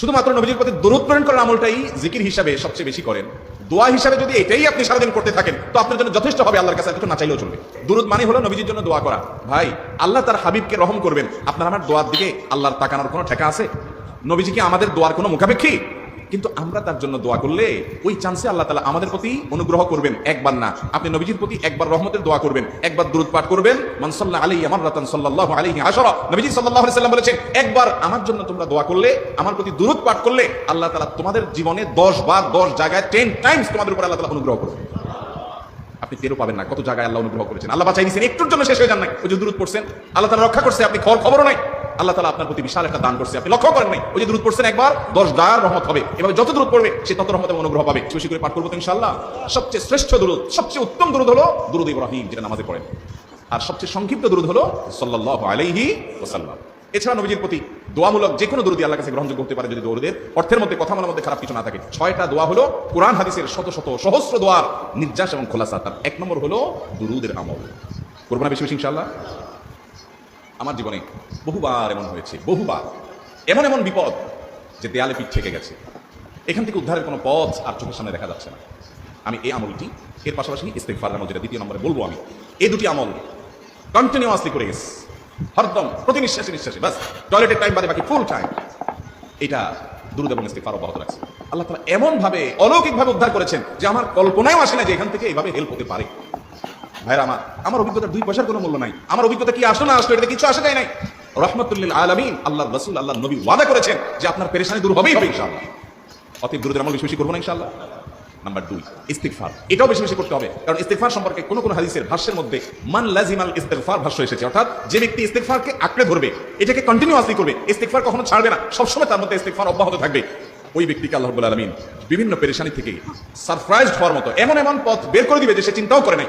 শুধুমাত্র নবীজির প্রতি দরুদ প্রেরণ করার আমলটাই জিকির হিসাবে সবচেয়ে বেশি করেন। দোয়া হিসাবে যদি এটাই আপনি সারাদিন করতে থাকেন, তো আপনার জন্য যথেষ্ট হবে আল্লাহর কাছে কিছু না চাইলেও চলবে। দুরুদ মানে হলো নবীজির জন্য দোয়া করা। ভাই, আল্লাহ তার হাবিবকে রহম করবেন। আপনার আমার দোয়ার দিকে আল্লাহর তাকানোর কোনো ঠেকা আছে? নবীজি কি আমাদের দোয়ার কোনো মুখাপেক্ষী? কিন্তু আমরা তার জন্য দোয়া করলে ওই চান্সে আল্লাহ তালা আমাদের প্রতি অনুগ্রহ করবেন একবার না। আপনি নবীজির প্রতি একবার রহমতের দোয়া করবেন, একবার দূরত পাঠ করবেন। মানসাল্লাহ আলী আমার রাতান সাল্লাহ আলী আসর নবীজি সাল্লাহ সাল্লাম বলেছেন, একবার আমার জন্য তোমরা দোয়া করলে, আমার প্রতি দূরত পাঠ করলে আল্লাহ তালা তোমাদের জীবনে দশ বার দশ জায়গায় টেন টাইমস তোমাদের উপর আল্লাহ তালা অনুগ্রহ করবে আপনি টেরও পাবেন না কত জায়গায় আল্লাহ অনুগ্রহ করেছেন। আল্লাহ বাঁচাই দিয়েছেন একটুর জন্য শেষ হয়ে যান না ওই যে দূরত পড়ছেন, আল্লাহ তালা রক্ষা করছে, আপনি খবর খবরও নাই। আল্লাহ তালা আপনার প্রতি বিশাল একটা দান করছে। আপনি লক্ষ্য করেন নাই? ওই যে দূর পড়ছেন একবার, দশ দার রহমত হবে। এভাবে যত দূর পড়বে, সে তত রহমত এবং অনুগ্রহ পাবে। বেশি করে পাঠ করব ইনশাল্লাহ সবচেয়ে শ্রেষ্ঠ দূরত সবচেয়ে উত্তম দূরত হলো দুরুদ ইব্রাহিম, যেটা নামাজে পড়েন। আর সবচেয়ে সংক্ষিপ্ত দূরত হলো সাল্লাহ আলাইহি ওসাল্লাম এছাড়া নবীজির প্রতি দোয়ামূলক যে কোনো দরুদি আল্লাহ কাছে গ্রহণযোগ্য হতে পারে যদি দৌড়দের অর্থের মধ্যে কথা বলার মধ্যে খারাপ কিছু না থাকে। ছয়টা দোয়া হলো কোরআন, হাদিসের শত শত সহস্র দোয়ার নির্যাস এবং খোলাসা। তার এক নম্বর হলো দুরুদের আমল। করব না বেশি বেশি ইনশাল্লাহ আমার জীবনে বহুবার এমন হয়েছে, বহুবার। এমন এমন বিপদ যে দেয়ালে পিঠ থেকে গেছে। এখান থেকে উদ্ধারের কোনো পথ আর চোখের সামনে দেখা যাচ্ছে না। আমি এই আমলটি, এর পাশাপাশি ইস্তেকফার আমল যেটা দ্বিতীয় নম্বরে বলব আমি, এই দুটি আমল কন্টিনিউয়াসলি করে গেছি। হরদম প্রতি নিঃশ্বাসে নিঃশ্বাসে বাস টয়লেটের টাইম বাদে বাকি ফুল টাইম এটা দুরুদ এবং ইস্তেকফার অব্যাহত রাখছে। আল্লাহ তালা এমনভাবে অলৌকিকভাবে উদ্ধার করেছেন যে আমার কল্পনাও আসে না যে এখান থেকে এইভাবে হেল্প হতে পারে। ভাইরা, আমার আমার অভিজ্ঞতা দুই পয়সার কোনো মূল্য নাই। আমার অভিজ্ঞতা কি আসলো না আসলো, এটা কিছু আসে নাই। রহমতুল্লিল আলমিন আল্লাহ রসুল আল্লাহ নবী ওয়াদা করেছেন যে আপনার পেরেশানি দূর হবেই হবে ইনশাআল্লাহ। অতীব দূরদের আমল বেশি বেশি করব না ইনশাআল্লাহ। নাম্বার দুই, ইস্তিগফার। এটাও বেশি বেশি করতে হবে। কারণ ইস্তিগফার সম্পর্কে কোনো কোনো হাদিসের ভাষ্যের মধ্যে মান ভাষ্য এসেছে। অর্থাৎ যে ব্যক্তি ইস্তিগফারকে আঁকড়ে ধরবে, এটাকে কন্টিনিউয়াসলি করবে, ইস্তিগফার কখনো ছাড়বে না। সবসময় তার মধ্যে ইস্তিগফার অব্যাহত থাকবে। ওই ব্যক্তিকে আল্লাহ রাব্বুল আলামিন বিভিন্ন পেরেশানি থেকে সারপ্রাইজড হওয়ার মতো এমন এমন পথ বের করে দিবে যে সে চিন্তাও করে নাই।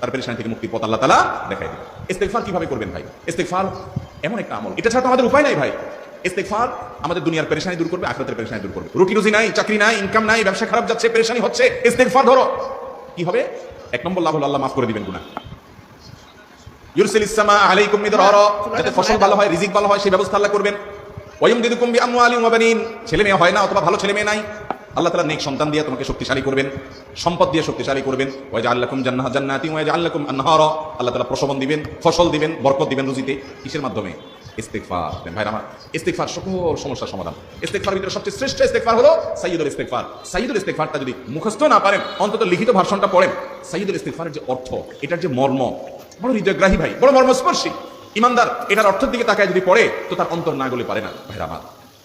তার পেরেশানি থেকে মুক্তির পথ আল্লাহ তালা দেখাই দিবে ইস্তেগফার কীভাবে করবেন ভাই? ইস্তেগফার এমন একটা আমল। এটা ছাড়া তো আমাদের উপায় নাই ভাই। ইস্তেগফার আমাদের দুনিয়ার পেরেশানি দূর করবে, আখরাতের পেরেশানি দূর করবে। রুটি রুজি নাই, চাকরি নাই ইনকাম নাই, ব্যবসা খারাপ যাচ্ছে, পেরেশানি হচ্ছে, ইস্তেগফার ধরো। কি হবে? এক নম্বর লাভ হলো আল্লাহ মাফ করে দিবেন গুনাহ। ইউরসিল ইসলামা আলাইকুম মিদরারা যাতে ফসল ভালো হয়, রিজিক ভালো হয়, সেই ব্যবস্থা আল্লাহ করবেন। ওয়াইম দিদুকুম বি আমওয়ালিন ওয়া বানিন। ছেলে মেয়ে হয় না, অথবা ভালো ছেলে মেয়ে নাই। আল্লাহ তাআলা নেক সন্তান দিয়ে তোমাকে শক্তিশালী করবেন, সম্পদ দিয়ে শক্তিশালী করবেন। ওয়া জাআল্লাকুম জান্নাহ জান্নাতি ওয়া জাআল্লাকুম আনহারা। আল্লাহ তাআলা প্রসবন দিবেন, ফসল দিবেন, বরকত দিবেন রুজিতে। কিসের মাধ্যমে? ইস্তেগফার। দেন ভাইরা আমার, ইস্তেগফার সকল সমস্যার সমাধান। ইস্তেগফার ভিতরে সবচেয়ে শ্রেষ্ঠ ইস্তেগফার হলো সাইয়্যিদুল ইস্তেগফার। সাইয়্যিদুল ইস্তেগফারটা যদি মুখস্থ না পারেন, অন্তত লিখিত ভাষণটা পড়েন। সাইয়্যিদুল ইস্তেকফারের যে অর্থ, এটার যে মর্ম, বড় হৃদয়গ্রাহী ভাই, বড় মর্মস্পর্শী। ইমানদার, এটার অর্থের দিকে তাকায় যদি পড়ে, তো তার অন্তর না গলে পারে না, ভাইরা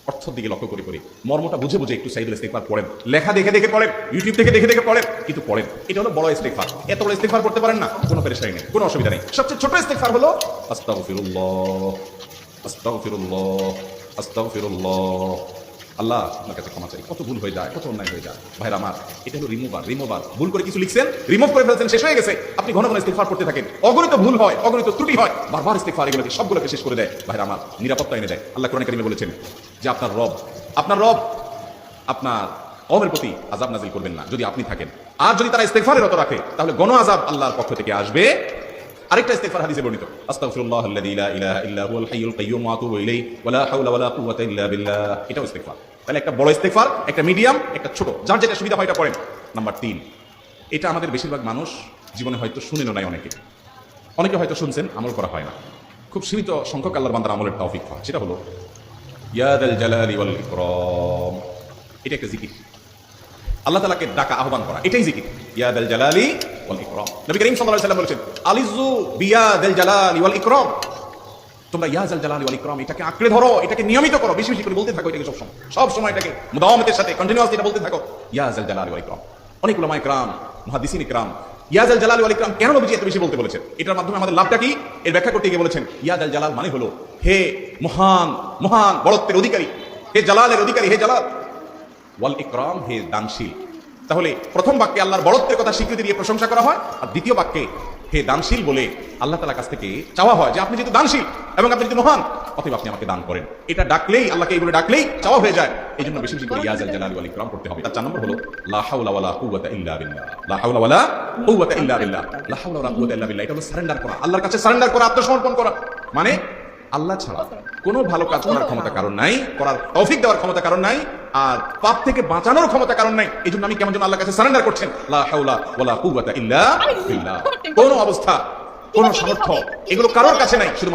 অর্থের দিকে লক্ষ্য করে করে মর্মটা বুঝে বুঝে একটু সাইদুল ইস্তেগফার পড়েন। লেখা দেখে দেখে পড়েন ইউটিউব থেকে দেখে দেখে পড়েন, কিন্তু পড়েন। এটা হলো বড় ইস্তেগফার। এত বড় ইস্তেগফার করতে পারেন না, কোনো পেরেশানি নেই, কোনো অসুবিধা নেই। সবচেয়ে ছোট ইস্তেগফার হলো আস্তাগফিরুল্লাহ আস্তাগফিরুল্লাহ আস্তাগফিরুল্লাহ। আল্লাহ আপনার কাছে ক্ষমা চাই। কত ভুল হয়ে যায়, কত অন্যায় হয়ে যায়। ভাইরা আমার, এটা হলো রিমুভার রিমুভার ভুল করে কিছু লিখছেন রিমুভ করে ফেলছেন, শেষ হয়ে গেছে। আপনি ঘন ঘন ইস্তেগফার করতে থাকেন। অগণিত ভুল হয়, অগণিত ত্রুটি হয়। বারবার ইস্তেগফার এগুলোকে সবগুলোকে শেষ করে দেয়। ভাইরা আমার, নিরাপত্তা এনে দেয়। আল্লাহ কোরআন কারিমে বলেছেন যে আপনার রব আপনার রব, আপনার কমের প্রতি আজাব নাজিল করবেন না, যদি আপনি থাকেন। আর যদি তারা ইস্তেগফারের রত রাখে, তাহলে গণ আজাব আল্লাহর পক্ষ থেকে আসবে। আরেকটা ইস্তেগফার হাদিসে বর্ণিত আস্তাগফিরুল্লাহ আল্লাযী লা ইলাহা ইল্লা হুয়াল হাইয়ুল কাইয়্যুম ওয়া আতুবু ইলাইহি ওয়া লা হাওলা ওয়া কুওয়াতা ইল্লা বিল্লাহ। এটাও ইস্তেগফার। তাহলে একটা বড় ইস্তেগফার, একটা মিডিয়াম, একটা ছোট, যার যেটা সুবিধা হয় এটা পড়েন। নাম্বার তিন, এটা আমাদের বেশিরভাগ মানুষ জীবনে হয়তো শুনেনও নাই অনেকে। অনেকে হয়তো শুনছেন, আমল করা হয় না। খুব সীমিত সংখ্যক আল্লাহর বান্দার আমলের তৌফিক হয়। সেটা হলো ইয়াদাল জালালি ওয়াল ইকরাম। এটা একটা জিকির। আল্লাহ তালাকে ডাকা, আহ্বান করা, এটাই জিকির। ইয়াদাল জালালি ওয়াল ইকরাম। নবী করিম সাল্লাল্লাহু আলাইহি সাল্লাম বলেছেন আলিজু বিয়াদাল জালালি ওয়াল ইকরাম। তোমরা ইয়াজাল জালালি ওয়াল ইকরাম, এটাকে আঁকড়ে ধরো, এটাকে নিয়মিত করো, বেশি বেশি করে বলতে থাকো এটাকে সব সময় সব সময় এটাকে মুদাওয়ামতের সাথে কন্টিনিউয়াসলি এটা বলতে থাকো ইয়াজাল জালালি ওয়াল ইকরাম। অনেক উলামা ইকরাম, মুহাদ্দিসিন ইকরাম ইয়াজাল জালালি ওয়াল ইকরাম কেন নবীজি এত বেশি বলতে বলেছেন? এটার মাধ্যমে আমাদের লাভটা কি? এর ব্যাখ্যা করতে গিয়ে বলেছেন ইয়াজাল জালাল মানে হলো হে মহান মহান বড়ত্বের অধিকারী, হে জালালের অধিকারী, হে জালাল। ওয়াল ইকরাম, হে দানশীল। তাহলে প্রথম বাক্যে আল্লাহর বড়ত্বের কথা স্বীকৃতি দিয়ে প্রশংসা করা হয়, আর দ্বিতীয় বাক্যে হে দানশীল বলে আল্লাহ তালার কাছ থেকে চাওয়া হয় যে আপনি যেহেতু দানশীল এবং আপনি যদি মহান, অতএব আপনি আমাকে দান করেন। এটা ডাকলেই, আল্লাহকে এই বলে ডাকলেই চাওয়া হয়ে যায়। এই জন্য বেশি বেশি করে ইয়াজ আল জালালি ওয়াল ইকরাম করতে হবে। তার চার নম্বর হলো, লা হাওলা ওয়ালা কুওয়াতা ইল্লা বিল্লাহ। লা হাওলা ওয়ালা কুওয়াতা ইল্লা বিল্লাহ। লা হাওলা ওয়ালা কুওয়াতা ইল্লা বিল্লাহ। এটা হলো সারেন্ডার করা। আল্লাহর কাছে সারেন্ডার করা, আত্মসমর্পণ করা। মানে আল্লাহ ছাড়া কোনো ভালো কাজ করার ক্ষমতা কারণ নাই, করার তৌফিক দেওয়ার ক্ষমতা কারণ নাই, আর পাপ থেকে বাঁচানোর ক্ষমতা কারণ নাই। এই জন্য আমি কেমন যেন আল্লাহর কাছে সারেন্ডার করছেন। লা কোনো অবস্থা, কোন সামর্থ্য এগুলো কারোর কাছে নাই শুধু